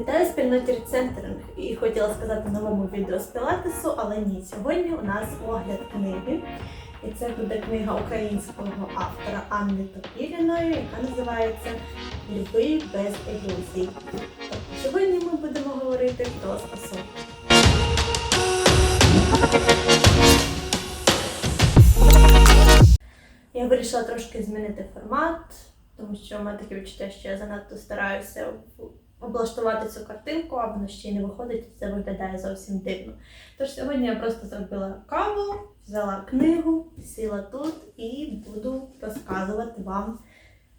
Вітаю спільноті Рецентринг і хотіла сказати новому відео з Пілатесу, але ні. Сьогодні у нас огляд книги. І це буде книга українського автора Анни Топіліної, яка називається Люби без ілюзій. Тобто сьогодні ми будемо говорити про стосунки. Я вирішила трошки змінити формат, тому що в мене таке відчуття, що я занадто стараюся облаштувати цю картинку, а воно ще й не виходить, і це виглядає зовсім дивно. Тож сьогодні я просто зробила каву, взяла книгу, сіла тут і буду розказувати вам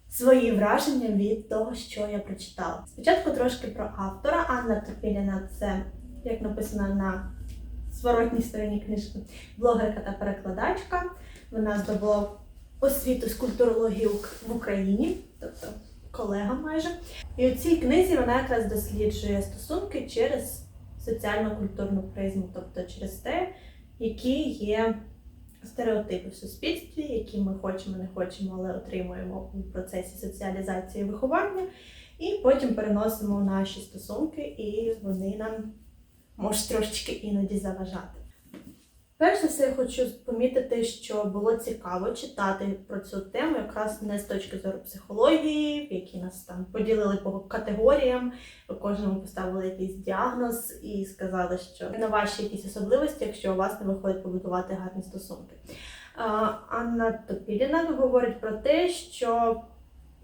свої враження від того, що я прочитала. Спочатку трошки про автора. Анна Топіліна це, як написано на зворотній стороні книжки, блогерка та перекладачка. Вона здобула освіту з культурології в Україні, тобто колега майже. І у цій книзі вона якраз досліджує стосунки через соціально-культурну призму, тобто через те, які є стереотипи в суспільстві, які ми хочемо, не хочемо, але отримуємо у процесі соціалізації і виховання, і потім переносимо наші стосунки, і вони нам можуть трошечки іноді заважати. Перш за все, я хочу помітити, що було цікаво читати про цю тему, якраз не з точки зору психології, які нас там поділили по категоріям, кожному поставили якийсь діагноз і сказали, що на ваші якісь особливості, якщо у вас не виходить побудувати гарні стосунки. Анна Топіліна говорить про те, що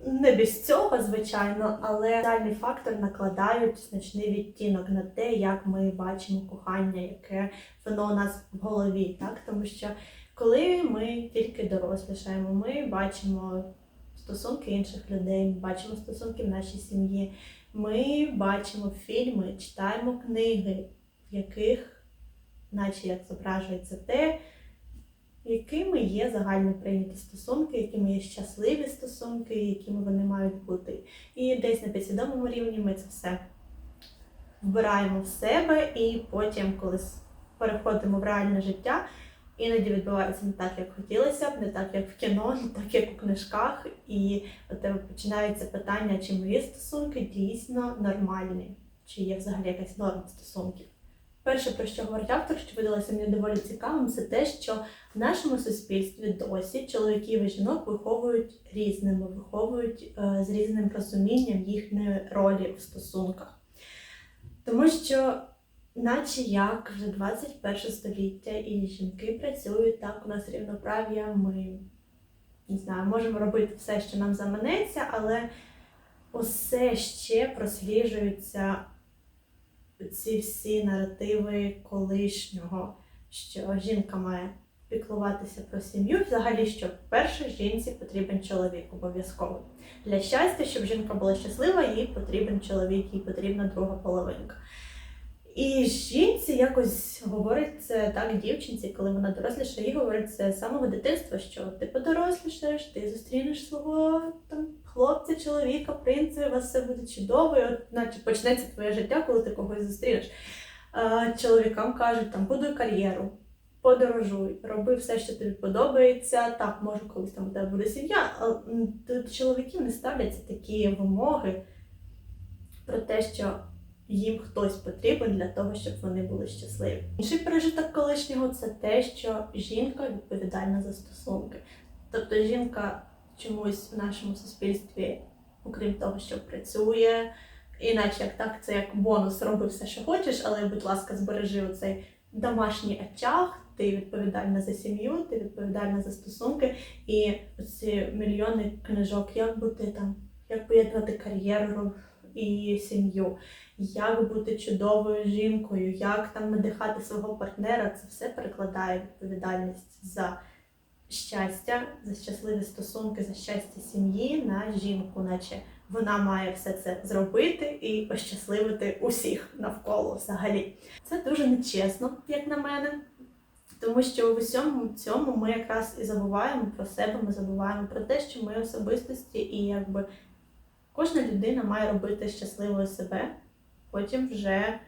не без цього, звичайно, але соціальний фактор накладають значний відтінок на те, як ми бачимо кохання, яке воно у нас в голові, так? Тому що коли ми тільки дорослішаємо, ми бачимо стосунки інших людей, бачимо стосунки в нашій сім'ї, ми бачимо фільми, читаємо книги, в яких, наче як зображується те, якими є загально прийняті стосунки, якими є щасливі стосунки, якими вони мають бути. І десь на підсвідомому рівні ми це все вбираємо в себе, і потім, коли переходимо в реальне життя, іноді відбувається не так, як хотілося б, не так, як в кіно, не так, як у книжках. І у тебе починається питання, чи мої стосунки дійсно нормальні, чи є взагалі якась норма стосунків. Перше, про що говорить автор, що видалося мені доволі цікавим, це те, що в нашому суспільстві досі чоловіків і жінок виховують різними, виховують е, з різним розумінням їхньої ролі в стосунках. Тому що, наче як вже 21 століття, і жінки працюють так, у нас рівноправ'я, ми не знаю, можемо робити все, що нам заманеться, але усе ще просліджуються ці всі наративи колишнього, що жінка має піклуватися про сім'ю. Взагалі, що перше жінці потрібен чоловік обов'язково. Для щастя, щоб жінка була щаслива, їй потрібен чоловік, їй потрібна друга половинка. І жінці якось говорить це так дівчинці, коли вона доросліша, їй говорить це з самого дитинства, що ти подорослішаєш, ти зустрінеш свого там хлопця, чоловіка, принца, у вас все буде чудово, і от наче почнеться твоє життя, коли ти когось зустрінеш. А, чоловікам кажуть, там будуй кар'єру, подорожуй, роби все, що тобі подобається. Так, може, колись там у тебе буде сім'я, але до чоловіків не ставляться такі вимоги про те, що їм хтось потрібен для того, щоб вони були щасливі. Інший пережиток колишнього це те, що жінка відповідальна за стосунки. Тобто жінка чомусь в нашому суспільстві, окрім того, що працює, іначе як так, це як бонус роби все, що хочеш, але, будь ласка, збережи оцей домашній очаг, ти відповідальна за сім'ю, ти відповідальна за стосунки, і оці мільйони книжок, як бути там, як поєднувати кар'єру і сім'ю, як бути чудовою жінкою, як там надихати свого партнера, це все перекладає відповідальність за щастя, за щасливі стосунки, за щастя сім'ї на жінку, наче вона має все це зробити і ощасливити усіх навколо взагалі. Це дуже нечесно, як на мене. Тому що в усьому цьому ми якраз і забуваємо про себе, ми забуваємо про те, що ми особистості, і якби кожна людина має робити щасливою себе, потім вже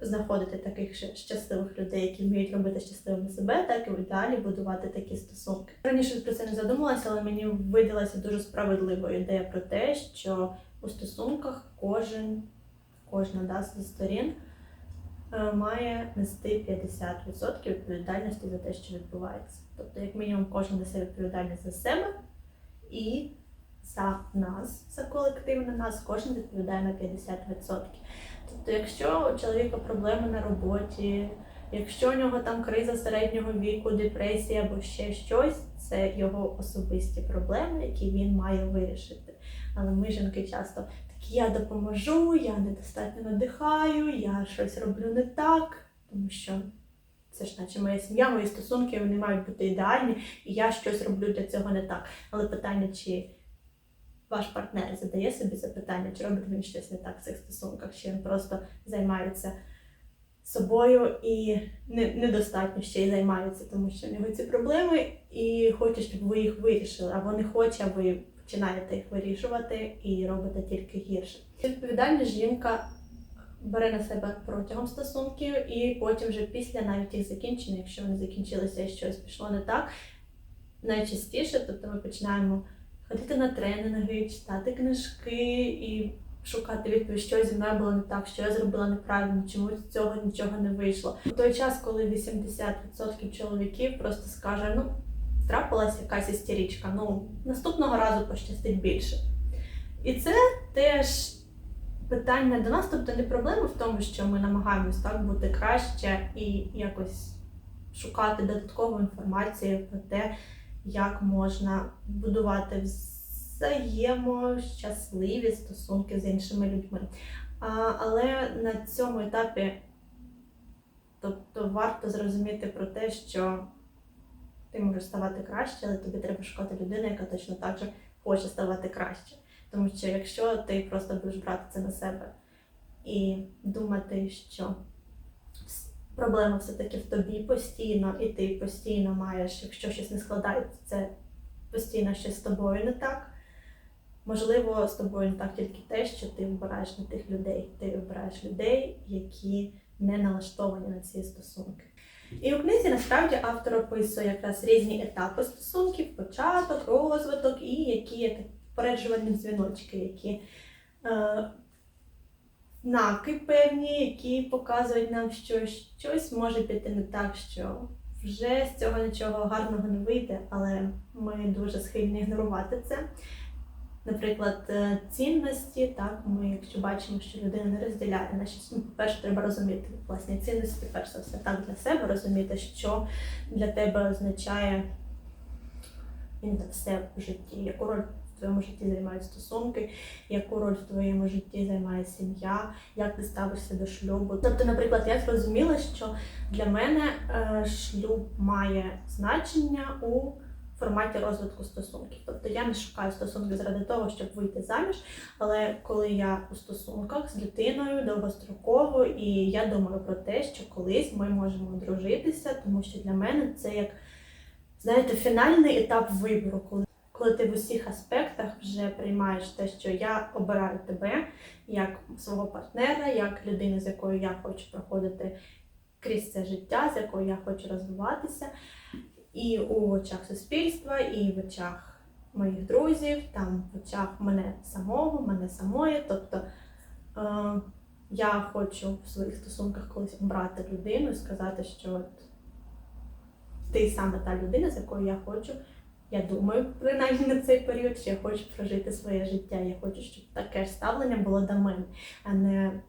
знаходити таких щасливих людей, які вміють робити щасливими себе, так і в ідеалі будувати такі стосунки. Раніше про це не задумалася, але мені видалася дуже справедлива ідея про те, що у стосунках кожен кожна да, з сторін е, має нести 50% відповідальності за те, що відбувається. Тобто, як мінімум, кожен несе відповідальність за себе і за нас, за колективне нас, кожен відповідає на 50%. Тобто, якщо у чоловіка проблеми на роботі, якщо у нього там криза середнього віку, депресія або ще щось, це його особисті проблеми, які він має вирішити. Але ми, жінки, часто такі я допоможу, я недостатньо надихаю, я щось роблю не так, тому що це ж наче моя сім'я, мої стосунки вони мають бути ідеальні, і я щось роблю для цього не так. Але питання, чи ваш партнер задає собі запитання, чи робить він щось не так в цих стосунках, чи він просто займається собою і недостатньо ще й займається, тому що в нього ці проблеми і хоче, щоб ви їх вирішили, або не хоче, а ви починаєте їх вирішувати і робите тільки гірше. Відповідальність жінка бере на себе протягом стосунків, і потім вже після навіть їх закінчення, якщо вони закінчилися і щось пішло не так, найчастіше, тобто ми починаємо ходити на тренінги, читати книжки і шукати відповідь, що зі мною було не так, що я зробила неправильно, чому з цього нічого не вийшло. У той час, коли 80% чоловіків просто скаже, ну, трапилася якась істеричка, ну наступного разу пощастить більше. І це теж питання до нас, тобто не проблема в тому, що ми намагаємось так бути краще і якось шукати додаткову інформацію про те, як можна будувати взаємощасливі стосунки з іншими людьми. А, але на цьому етапі тобто, варто зрозуміти про те, що ти можеш ставати краще, але тобі треба шукати людину, яка точно так же хоче ставати краще. Тому що якщо ти просто будеш брати це на себе і думати, що проблема все-таки в тобі постійно, і ти постійно маєш, якщо щось не складається, це постійно щось з тобою не так. Можливо, з тобою не так тільки те, що ти вибираєш не тих людей. Ти вибираєш людей, які не налаштовані на ці стосунки. І у книзі насправді автор описує якраз різні етапи стосунків, початок, розвиток і які є такі дзвіночки, які е, знаки певні, які показують нам, що щось може піти не так, що вже з цього нічого гарного не вийде, але ми дуже схильні ігнорувати це. Наприклад, е, цінності, так, ми, якщо бачимо, що людина не розділяє наші ну, по-перше, треба розуміти власні цінності, перш за все, так для себе розуміти, що для тебе означає він все в житті, яку роль твоєму житті займають стосунки, яку роль в твоєму житті займає сім'я, як ти ставишся до шлюбу. Тобто, наприклад, я зрозуміла, що для мене е, шлюб має значення у форматі розвитку стосунків. Тобто я не шукаю стосунки заради того, щоб вийти заміж. Але коли я у стосунках з дитиною довгостроково, і я думаю про те, що колись ми можемо одружитися, тому що для мене це як знаєте, фінальний етап вибору, коли. Коли ти в усіх аспектах вже приймаєш те, що я обираю тебе як свого партнера, як людину, з якою я хочу проходити крізь це життя, з якою я хочу розвиватися, і у очах суспільства, і в очах моїх друзів, там в очах мене самого, мене самої. Тобто е, я хочу в своїх стосунках колись обрати людину і сказати, що от ти саме та людина, з якою я хочу. Я думаю, принаймні на цей період, що я хочу прожити своє життя. Я хочу, щоб таке ж ставлення було до мене, а не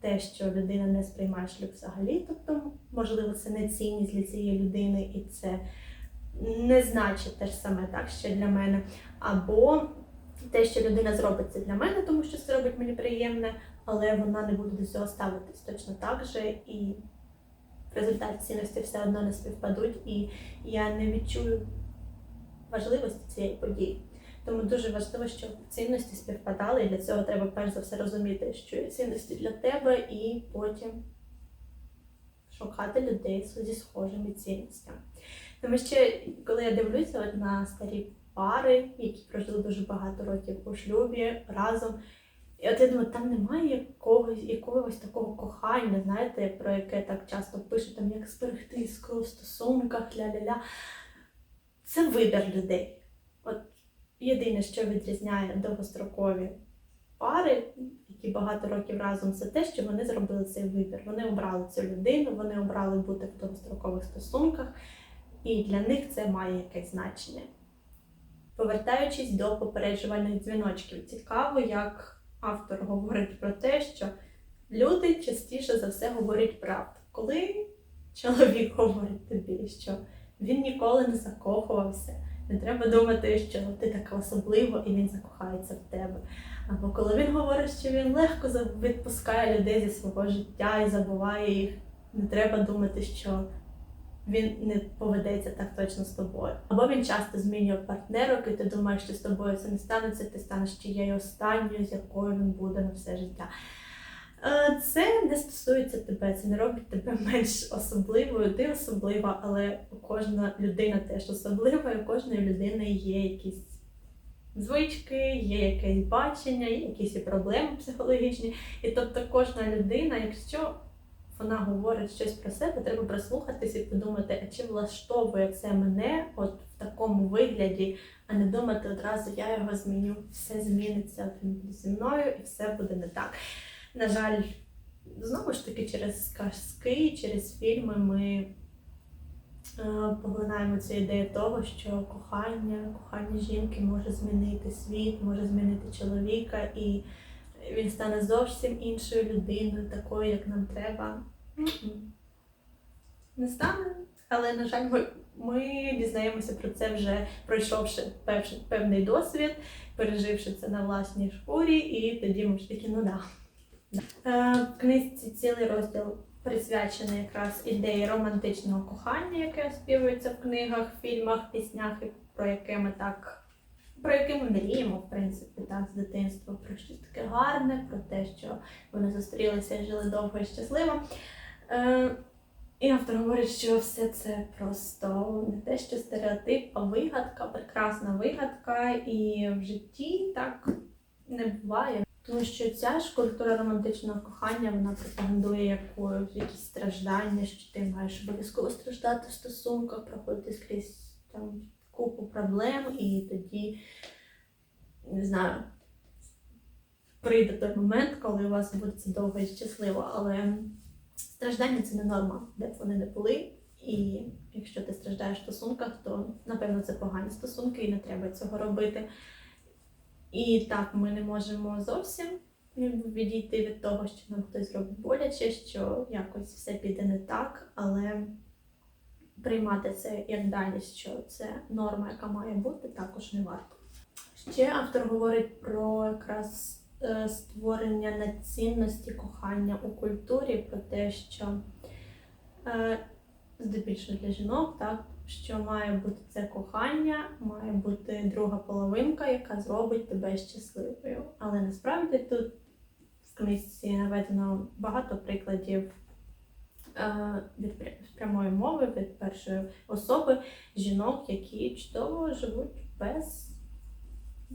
те, що людина не сприймає шлюб взагалі. Тобто, можливо, це не цінність для цієї людини, і це не значить те ж саме так, що для мене. Або те, що людина зробить це для мене, тому що це робить мені приємне, але вона не буде до цього ставитись точно так же. І в результаті цінності все одно не співпадуть, і я не відчую важливості цієї події. Тому дуже важливо, щоб цінності співпадали, і для цього треба перш за все розуміти, що є цінності для тебе, і потім шукати людей зі схожими цінностями. Тому що, коли я дивлюся от на старі пари, які прожили дуже багато років у шлюбі разом, і от я думаю, там немає якогось якогось такого кохання, знаєте, про яке так часто пишуть, там як зберегти іскру в стосунках, ля-ля-ля. Це вибір людей. От єдине, що відрізняє довгострокові пари, які багато років разом, це те, що вони зробили цей вибір. Вони обрали цю людину, вони обрали бути в довгострокових стосунках, і для них це має якесь значення. Повертаючись до попереджувальних дзвіночків, цікаво, як автор говорить про те, що люди частіше за все говорять правду. Коли чоловік говорить тобі, що він ніколи не закохувався, не треба думати, що ти така особлива і він закохається в тебе. Або коли він говорить, що він легко відпускає людей зі свого життя і забуває їх, не треба думати, що він не поведеться так точно з тобою. Або він часто змінює партнерок, і ти думаєш, що з тобою це не станеться, ти станеш тією останньою, з якою він буде на все життя. Е, Це не стосується тебе, це не робить тебе менш особливою. Ти особлива, але кожна людина теж особлива, і у кожної людини є якісь звички, є якесь бачення, є якісь проблеми психологічні. І тобто кожна людина, якщо вона говорить щось про себе, треба прислухатись і подумати, а чи влаштовує це мене от в такому вигляді, а не думати одразу, я його зміню, все зміниться зі мною і все буде не так. На жаль, знову ж таки, через казки, через фільми ми е, поглинаємо цю ідею того, що кохання, кохання жінки може змінити світ, може змінити чоловіка, і він стане зовсім іншою людиною, такою, як нам треба. Не стане, але, на жаль, ми, ми дізнаємося про це вже пройшовши певний досвід, переживши це на власній шкурі, і тоді ми ж такі, ну да. Е, В книжці цілий розділ присвячений якраз ідеї романтичного кохання, яке оспівується в книгах, фільмах, піснях, про яке ми так. Про яке ми мріємо, в принципі, так, з дитинства, про щось таке гарне, про те, що вони зустрілися і жили довго і щасливо. Е, і автор говорить, що все це просто не те, що стереотип, а вигадка, прекрасна вигадка, і в житті так не буває. Тому що ця ж культура романтичного кохання вона пропагандує яку, якісь страждання, що ти маєш обов'язково страждати в стосунках, проходити скрізь там купу проблем, і тоді не знаю. Прийде той момент, коли у вас буде це довго і щасливо, але страждання це не норма, де б вони не були. І якщо ти страждаєш в стосунках, то напевно це погані стосунки і не треба цього робити. І так, ми не можемо зовсім відійти від того, що нам хтось зробить боляче, що якось все піде не так, але приймати це як даність, що це норма, яка має бути, також не варто. Ще автор говорить про якраз е, створення націнності кохання у культурі, про те, що е, здебільшого для жінок, так, що має бути це кохання, має бути друга половинка, яка зробить тебе щасливою. Але насправді тут в книжці наведено багато прикладів е, від пря- прямої мови, від першої особи жінок, які чудово живуть без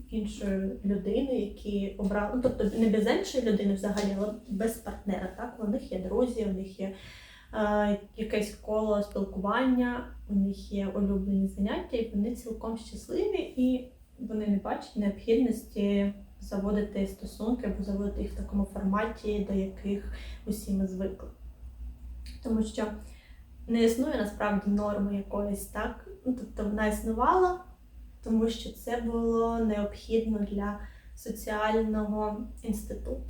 іншої людини, які обрали, ну, тобто не без іншої людини взагалі, але без партнера. Так? У них є друзі, у них є якесь коло спілкування, у них є улюблені заняття, і вони цілком щасливі, і вони не бачать необхідності заводити стосунки або заводити їх в такому форматі, до яких усі ми звикли. Тому що не існує насправді норми якоїсь так. Ну, тобто вона існувала, тому що це було необхідно для соціального інституту.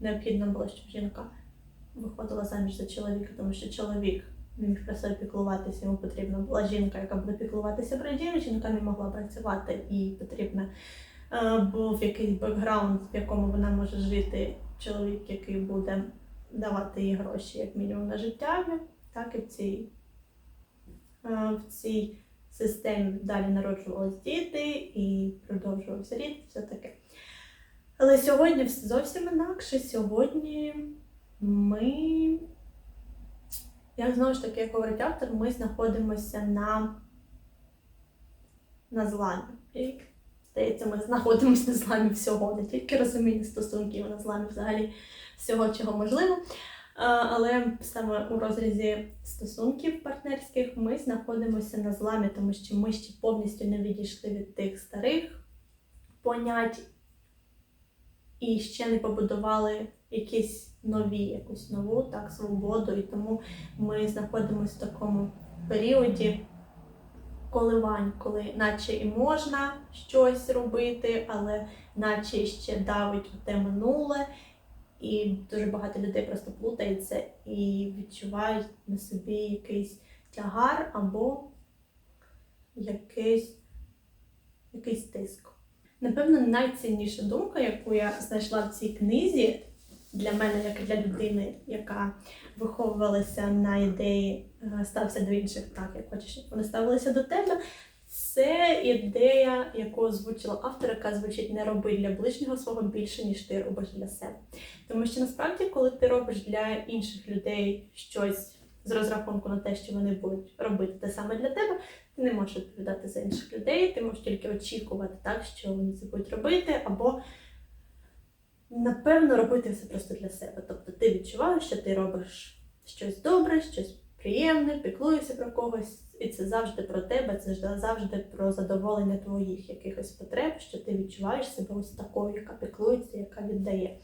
Необхідно було, щоб жінка виходила заміж за чоловіка, тому що чоловік не міг про себе піклуватися, йому потрібна була жінка, яка буде піклуватися про дітей, жінка не могла працювати і потрібно е, був якийсь бекграунд, в якому вона може жити, чоловік, який буде давати їй гроші, як мінімум, на життя, так і в цій, е, в цій системі далі народжувались діти і продовжувався рід, все таке. Але сьогодні все зовсім інакше. Сьогодні ми, як знову ж таки, як говорить автор, ми знаходимося на, на зламі. І, здається, ми знаходимося на зламі всього, не тільки розуміння стосунків, а на зламі взагалі всього, чого можливо. Але саме у розрізі стосунків партнерських ми знаходимося на зламі, тому що ми ще повністю не відійшли від тих старих понять і ще не побудували якісь нові, якусь нову так, свободу. І тому ми знаходимося в такому періоді коливань, коли наче і можна щось робити, але наче ще давить те минуле. І дуже багато людей просто плутається і відчувають на собі якийсь тягар або якийсь, якийсь тиск. Напевно, найцінніша думка, яку я знайшла в цій книзі, для мене, як і для людини, яка виховувалася на ідеї е, стався до інших так, як хочеш, щоб вони ставилися до тебе. Це ідея, яку озвучила автор, яка звучить не роби для ближнього свого більше, ніж ти робиш для себе. Тому що насправді, коли ти робиш для інших людей щось з розрахунку на те, що вони будуть робити те саме для тебе, ти не можеш відповідати за інших людей, ти можеш тільки очікувати, так, що вони це будуть робити, або напевно робити все просто для себе. Тобто ти відчуваєш, що ти робиш щось добре, щось приємне, піклуєшся про когось, і це завжди про тебе, це завжди про задоволення твоїх якихось потреб, що ти відчуваєш себе ось такою, яка піклується, яка віддає.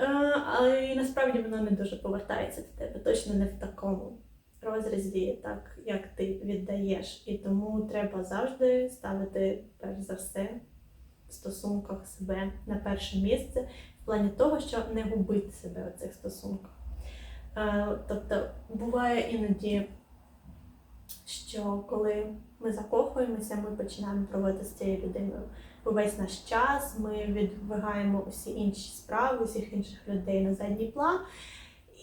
Е, Але і насправді воно не дуже повертається до тебе, точно не в такому розрізі, так як ти віддаєш. І тому треба завжди ставити, перш за все, в стосунках себе на перше місце, в плані того, що не губити себе у цих стосунках. Е, Тобто буває іноді, що коли ми закохуємося, ми починаємо проводити з цією людиною увесь наш час, ми відвигаємо усі інші справи, усіх інших людей на задній план.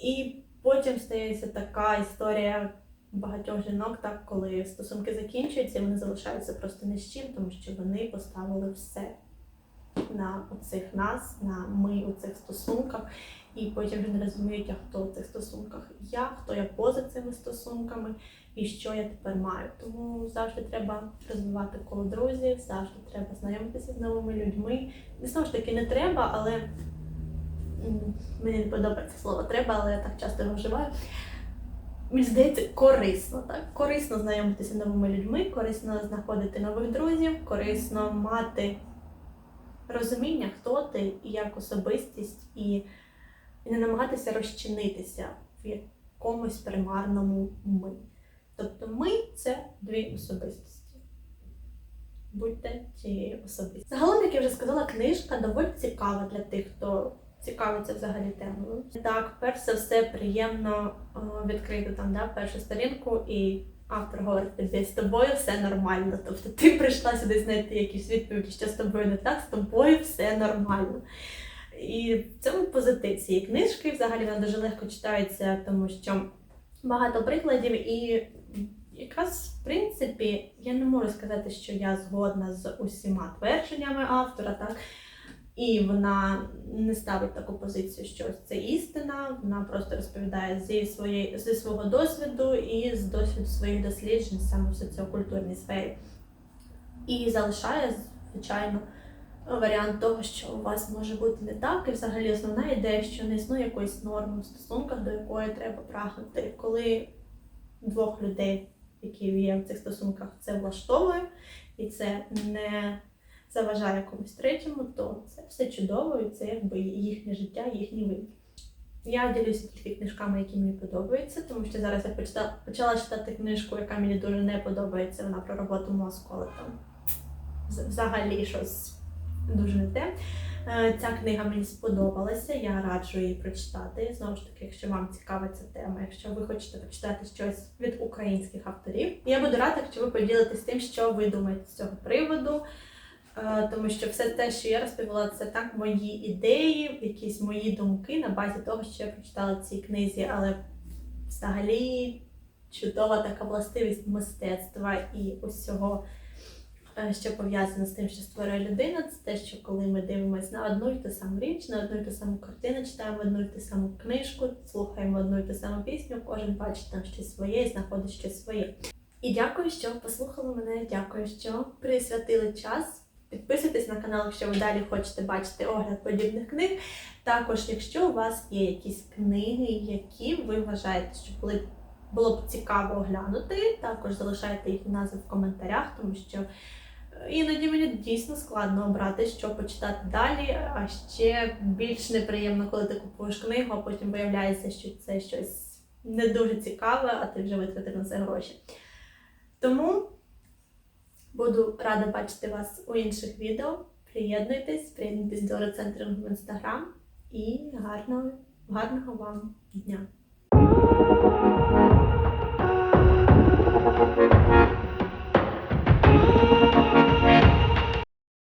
І потім стається така історія багатьох жінок, так, коли стосунки закінчуються, вони залишаються просто ні з чим, тому що вони поставили все на оцих нас, на ми у цих стосунках, і потім вже не розуміють, а хто у цих стосунках я, хто я поза цими стосунками і що я тепер маю. Тому завжди треба розвивати коло друзів, завжди треба знайомитися з новими людьми. І знову ж таки не треба, але мені не подобається слово треба, але я так часто його вживаю. Мені здається, корисно, так? Корисно знайомитися новими людьми, корисно знаходити нових друзів, корисно мати розуміння, хто ти і як особистість, і не намагатися розчинитися в якомусь примарному ми. Тобто ми це дві особистості. Будьте цією особистістю. Загалом, як я вже сказала, книжка доволі цікава для тих, хто цікавиться взагалі темою. Так, перш за все, приємно е, відкрити там да, першу сторінку, і автор говорить тобі, з тобою все нормально. Тобто ти прийшла сюди знайти якісь відповіді, що з тобою не так, з тобою все нормально. І в цьому позитив цієї книжки взагалі вона дуже легко читається, тому що багато прикладів, і якраз в принципі я не можу сказати, що я згодна з усіма твердженнями автора, так? І вона не ставить таку позицію, що це істина. Вона просто розповідає зі своєї зі свого досвіду і з досвіду своїх досліджень саме в соціокультурній сфері. І залишає, звичайно, варіант того, що у вас може бути не так, і взагалі основна ідея, що не існує якоїсь норми в стосунках, до якої треба прагнути. Коли двох людей, які є в цих стосунках, це влаштовує, і це не заважає комусь третьому, то це все чудово, і це якби їхнє життя, їхній вибір. Я ділюся тільки книжками, які мені подобаються, тому що зараз я почитала, почала читати книжку, яка мені дуже не подобається. Вона про роботу мозку, але там взагалі щось дуже не те. Е, Ця книга мені сподобалася, я раджу її прочитати. Знову ж таки, якщо вам цікава ця тема, якщо ви хочете почитати щось від українських авторів. Я буду рада, якщо ви поділитесь тим, що ви думаєте з цього приводу. Е, Тому що все те, що я розповіла, це так мої ідеї, якісь мої думки на базі того, що я прочитала в цій книзі, але взагалі чудова така властивість мистецтва і усього, е, що пов'язано з тим, що створює людина, це те, що коли ми дивимося на одну і ту саму річ, на одну і ту саму картину, читаємо одну і ту саму книжку, слухаємо одну і ту саму пісню, кожен бачить там щось своє і знаходить щось своє. І дякую, що послухали мене. Дякую, що присвятили час. Підписуйтесь на канал, якщо ви далі хочете бачити огляд подібних книг. Також, якщо у вас є якісь книги, які ви вважаєте, що були, було б цікаво оглянути, також залишайте їх назви в коментарях, тому що Іноді мені дійсно складно обрати, що почитати далі, а ще більш неприємно, коли ти купуєш книгу, а потім виявляється, що це щось не дуже цікаве, а ти вже витратив на це гроші. Тому буду рада бачити вас у інших відео. Приєднуйтесь, приєднуйтесь до рецентрингу в інстаграм і гарного, гарного вам дня!